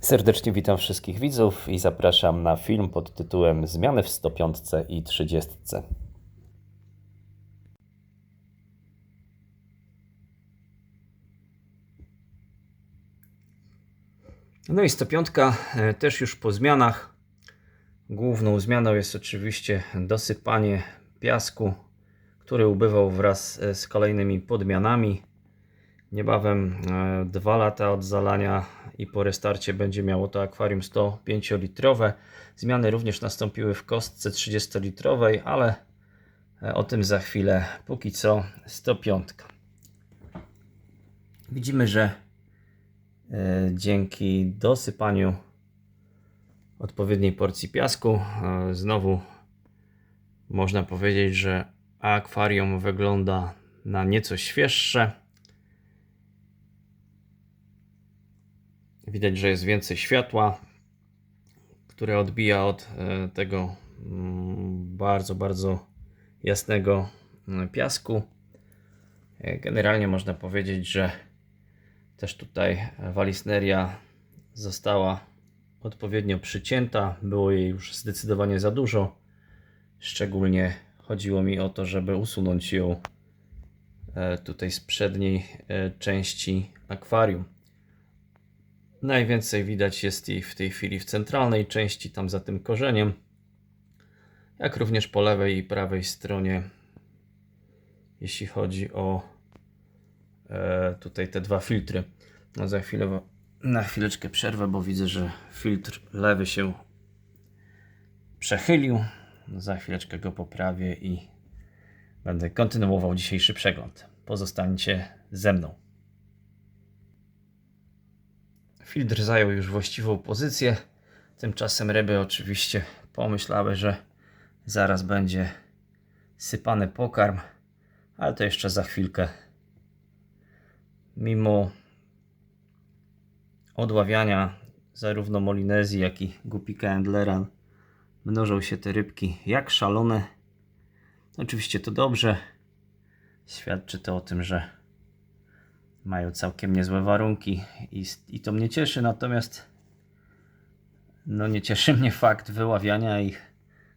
Serdecznie witam wszystkich widzów i zapraszam na film pod tytułem Zmiany w 105 i 30. No i 105 e, też już po zmianach. Główną zmianą jest oczywiście dosypanie piasku, który ubywał wraz e, z kolejnymi podmianami. Niebawem e, dwa lata od zalania i po restarcie będzie miało to akwarium 105-litrowe. Zmiany również nastąpiły w kostce 30-litrowej, ale e, o tym za chwilę. Póki co 105. Widzimy, że e, dzięki dosypaniu odpowiedniej porcji piasku znowu można powiedzieć, że akwarium wygląda na nieco świeższe. Widać, że jest więcej światła, które odbija od e, tego mm, bardzo, bardzo jasnego mm, piasku. E, generalnie można powiedzieć, że też tutaj walisneria została odpowiednio przycięta. Było jej już zdecydowanie za dużo. Szczególnie chodziło mi o to, żeby usunąć ją e, tutaj z przedniej części akwarium. Najwięcej widać jest jej w tej chwili w centralnej części, tam za tym korzeniem, jak również po lewej i prawej stronie, jeśli chodzi o e, tutaj te dwa filtry. No za chwilę, na chwileczkę przerwę, bo widzę, że filtr lewy się przechylił. No za chwileczkę go poprawię i będę kontynuował dzisiejszy przegląd. Pozostańcie ze mną. Filtr zajął już właściwą pozycję. Tymczasem ryby oczywiście pomyślały, że zaraz będzie sypany pokarm, ale to jeszcze za chwilkę. Mimo odławiania zarówno Molinezji, jak i Gupika Endlera mnożą się te rybki jak szalone. Oczywiście to dobrze. Świadczy to o tym, że mają całkiem niezłe warunki i, i to mnie cieszy, natomiast no nie cieszy mnie fakt wyławiania ich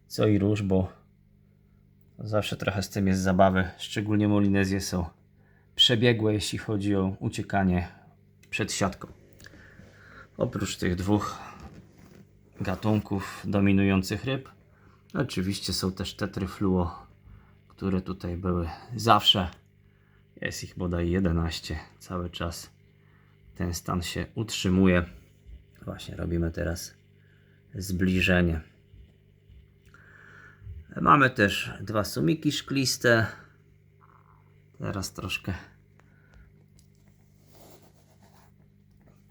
co i róż, bo zawsze trochę z tym jest zabawy, szczególnie Molinezje są przebiegłe, jeśli chodzi o uciekanie przed siatką. Oprócz tych dwóch gatunków dominujących ryb, oczywiście są też tetryfluo, które tutaj były zawsze jest ich bodaj 11 cały czas. Ten stan się utrzymuje. Właśnie robimy teraz zbliżenie. Mamy też dwa sumiki szkliste. Teraz troszkę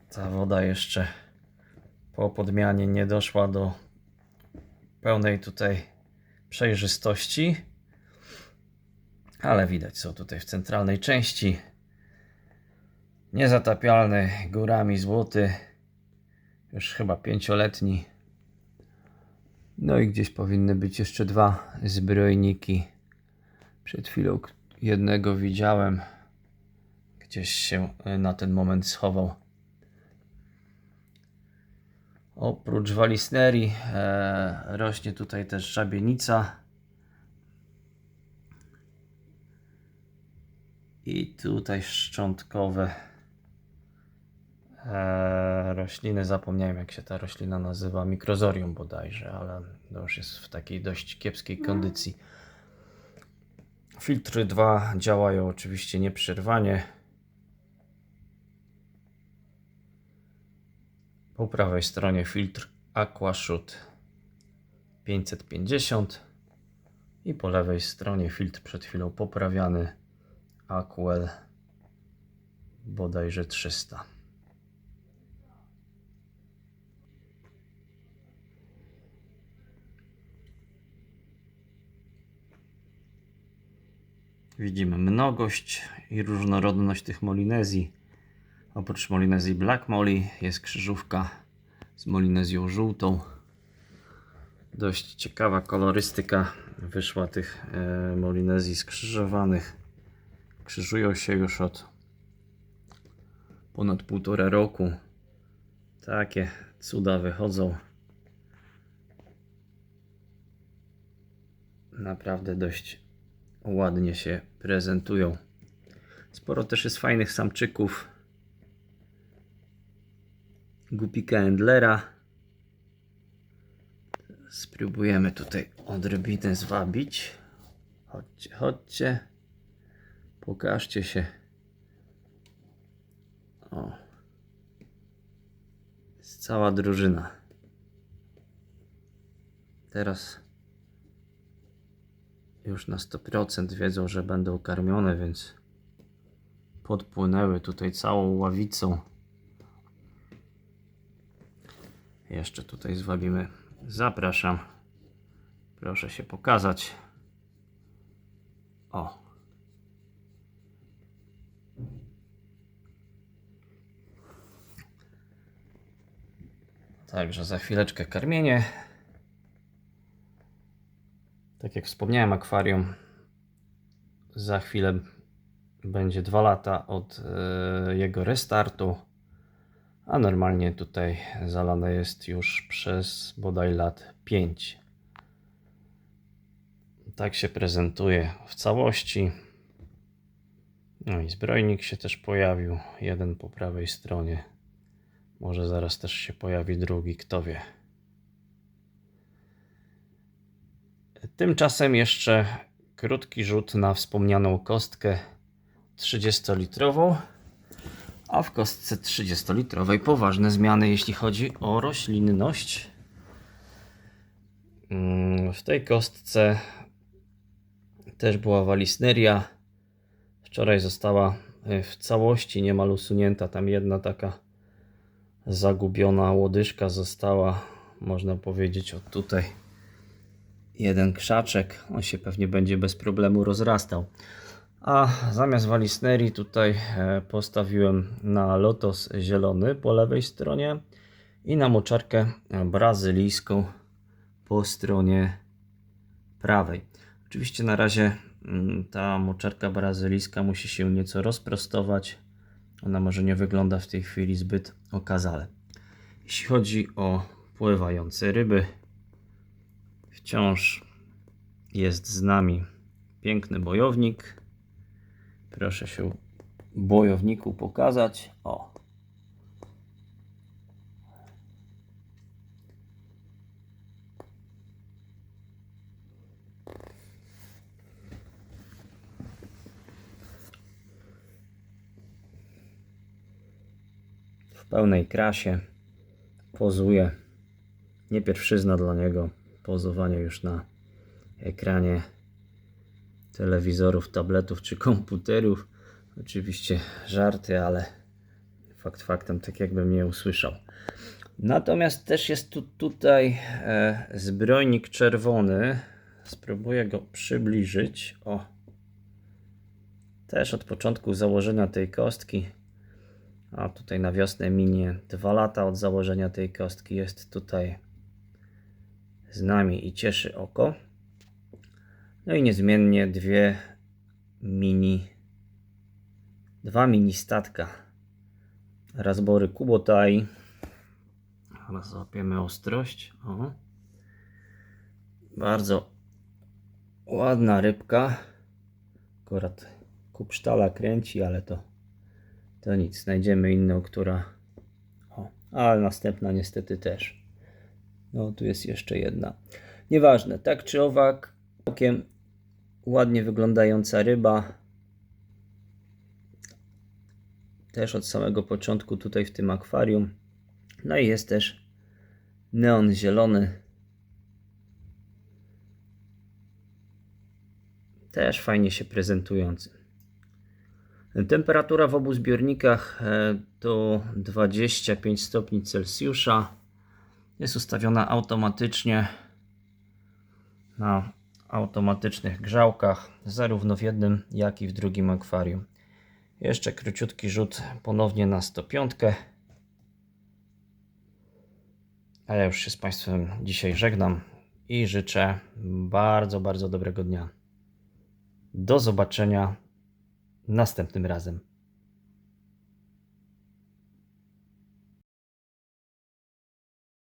ta woda jeszcze po podmianie nie doszła do pełnej tutaj przejrzystości ale widać są tutaj w centralnej części. Niezatapialny górami złoty. Już chyba pięcioletni. No i gdzieś powinny być jeszcze dwa zbrojniki. Przed chwilą jednego widziałem. Gdzieś się na ten moment schował. Oprócz walisnerii e, rośnie tutaj też żabienica I tutaj szczątkowe e, rośliny. Zapomniałem jak się ta roślina nazywa. Mikrozorium bodajże, ale to już jest w takiej dość kiepskiej kondycji. Filtry 2 działają oczywiście nieprzerwanie. Po prawej stronie filtr Aquashoot 550 i po lewej stronie filtr przed chwilą poprawiany Aquel bodajże 300. Widzimy mnogość i różnorodność tych molinezji. Oprócz molinezji Black Molly jest krzyżówka z molinezją żółtą. Dość ciekawa kolorystyka wyszła tych e, molinezji skrzyżowanych krzyżują się już od ponad półtora roku. Takie cuda wychodzą. Naprawdę dość ładnie się prezentują. Sporo też jest fajnych samczyków. Gupika Endlera. Spróbujemy tutaj odrobinę zwabić. Chodźcie, chodźcie. Pokażcie się. O. Jest cała drużyna. Teraz już na 100% wiedzą, że będą karmione, więc podpłynęły tutaj całą ławicą. Jeszcze tutaj zwabimy. Zapraszam. Proszę się pokazać. O. Także za chwileczkę karmienie. Tak jak wspomniałem, akwarium za chwilę będzie 2 lata od e, jego restartu, a normalnie tutaj zalane jest już przez bodaj lat 5. Tak się prezentuje w całości. No i zbrojnik się też pojawił, jeden po prawej stronie. Może zaraz też się pojawi drugi, kto wie. Tymczasem jeszcze krótki rzut na wspomnianą kostkę 30-litrową, a w kostce 30-litrowej poważne zmiany, jeśli chodzi o roślinność. Mm, W tej kostce też była walisneria. Wczoraj została y, w całości niemal usunięta. Tam jedna taka zagubiona łodyżka została, można powiedzieć, od tutaj jeden krzaczek. On się pewnie będzie bez problemu rozrastał. A zamiast walisnerii tutaj e, postawiłem na lotos zielony po lewej stronie i na moczarkę brazylijską po stronie prawej. Oczywiście na razie ta moczarka brazylijska musi się nieco rozprostować. Ona może nie wygląda w tej chwili zbyt okazale. Jeśli chodzi o pływające ryby, wciąż jest z nami piękny bojownik. Proszę się bojowniku pokazać. O. W pełnej krasie pozuje. Nie pierwszyzna dla niego. Pozowanie już na ekranie telewizorów, tabletów czy komputerów. Oczywiście żarty, ale fakt faktem, tak jakbym nie usłyszał. Natomiast też jest tu tutaj e, zbrojnik czerwony. Spróbuję go przybliżyć. O. Też od początku założenia tej kostki. A tutaj na wiosnę minie 2 lata od założenia tej kostki. Jest tutaj z nami i cieszy oko. No i niezmiennie dwie mini, dwa mini statka. Razbory Kubotai. Teraz złapiemy ostrość. O. Bardzo ładna rybka. Akurat kupsztala kręci, ale to, to nic. Znajdziemy inną, która... O, ale następna niestety też. No, tu jest jeszcze jedna. Nieważne, tak czy owak, całkiem ładnie wyglądająca ryba. Też od samego początku tutaj w tym akwarium. No i jest też neon zielony. Też fajnie się prezentujący. Temperatura w obu zbiornikach e, to 25 stopni Celsjusza. Jest ustawiona automatycznie na automatycznych grzałkach, zarówno w jednym, jak i w drugim akwarium. Jeszcze króciutki rzut ponownie na 105. A ja już się z Państwem dzisiaj żegnam i życzę bardzo, bardzo dobrego dnia. Do zobaczenia następnym razem.